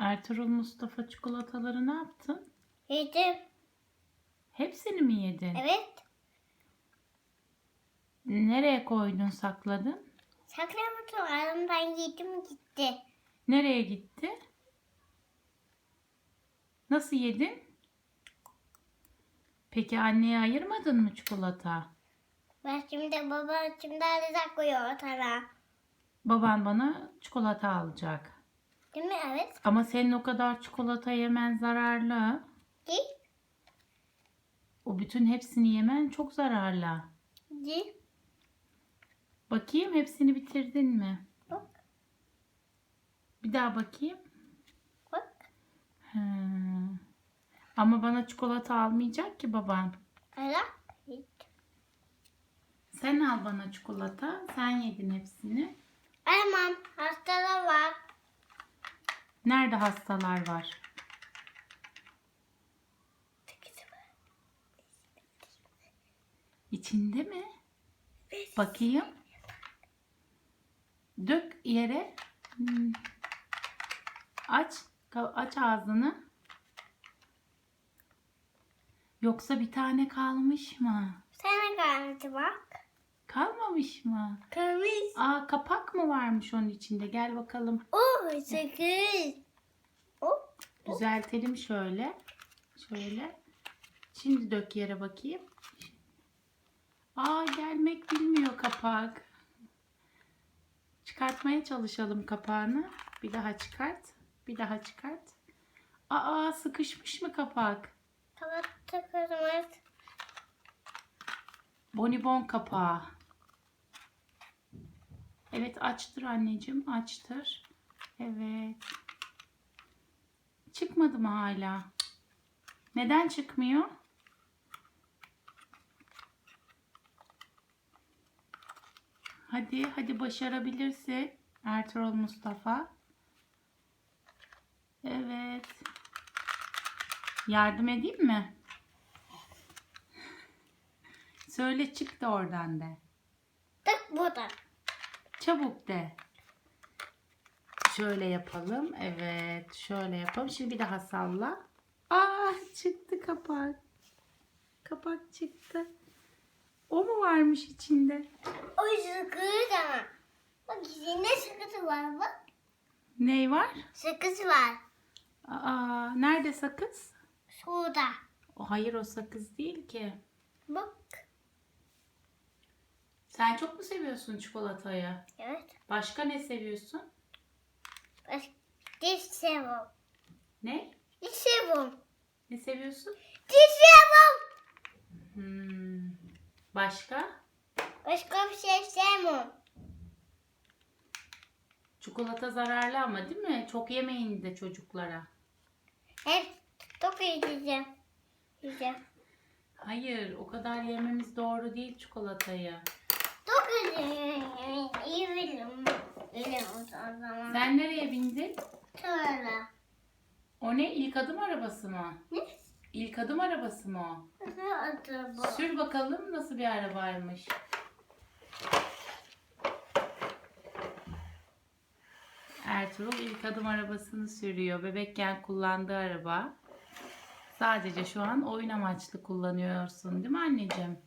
Ertuğrul Mustafa çikolataları ne yaptın? Yedim. Hepsini mi yedin? Evet. Nereye koydun sakladın? Saklamadım. Aramdan yedim gitti. Nereye gitti? Nasıl yedin? Peki anneye ayırmadın mı çikolata? Ben şimdi baba şimdi arayacak koyuyor sana. Baban bana çikolata alacak. Değil mi? Evet. Ama senin o kadar çikolata yemen zararlı. Değil. O bütün hepsini yemen çok zararlı. Değil. Bakayım hepsini bitirdin mi? Bak. Bir daha bakayım. Bak. He. Ama bana çikolata almayacak ki baban. Ara. Sen al bana çikolata. Sen yedin hepsini. Aramam. Hastalar var. Nerede hastalar var? İçinde mi? Bakayım. Dök yere. Hmm. Aç. Aç ağzını. Yoksa bir tane kalmış mı? Sana kalmıştı bak. Kalmamış mı? Kalmış. Aa kapak mı varmış onun içinde? Gel bakalım. Oh sakız. Oh. Düzeltelim şöyle. Şöyle. Şimdi dök yere bakayım. Aa gelmek bilmiyor kapak. Çıkartmaya çalışalım kapağını. Bir daha çıkart. Bir daha çıkart. Aa sıkışmış mı kapak? Tamam takılmaz. Bonibon kapağı. Evet açtır anneciğim açtır. Evet. Çıkmadı mı hala? Neden çıkmıyor? Hadi hadi başarabilirsin. Ertuğrul Mustafa. Evet. Yardım edeyim mi? Söyle çık da oradan de. Tak burada. Çabuk de. Şöyle yapalım. Evet. Şöyle yapalım. Şimdi bir daha salla. Aa çıktı kapak. Kapak çıktı. O mu varmış içinde? O sakız ama. Bak içinde sakız var bak. Ney var? Sakız var. Aa, nerede sakız? Şurada. O hayır o sakız değil ki. Bak. Sen çok mu seviyorsun çikolatayı? Evet. Başka ne seviyorsun? Bak. Diş seviyorum. Ne? Diş seviyorum. Ne seviyorsun? Diş seviyorum. Hmm. Başka? Başka bir şey sevmiyorum. Çikolata zararlı ama değil mi? Çok yemeyin de çocuklara. Hep çok yiyeceğim. Yiyeceğim. Hayır, o kadar yememiz doğru değil çikolatayı. O zaman. Sen nereye bindin? Sonra. O ne? İlk adım arabası mı? Ne? İlk adım arabası mı o? Adı bu? Sür bakalım nasıl bir arabaymış. Ertuğrul ilk adım arabasını sürüyor. Bebekken kullandığı araba. Sadece şu an oyun amaçlı kullanıyorsun değil mi anneciğim?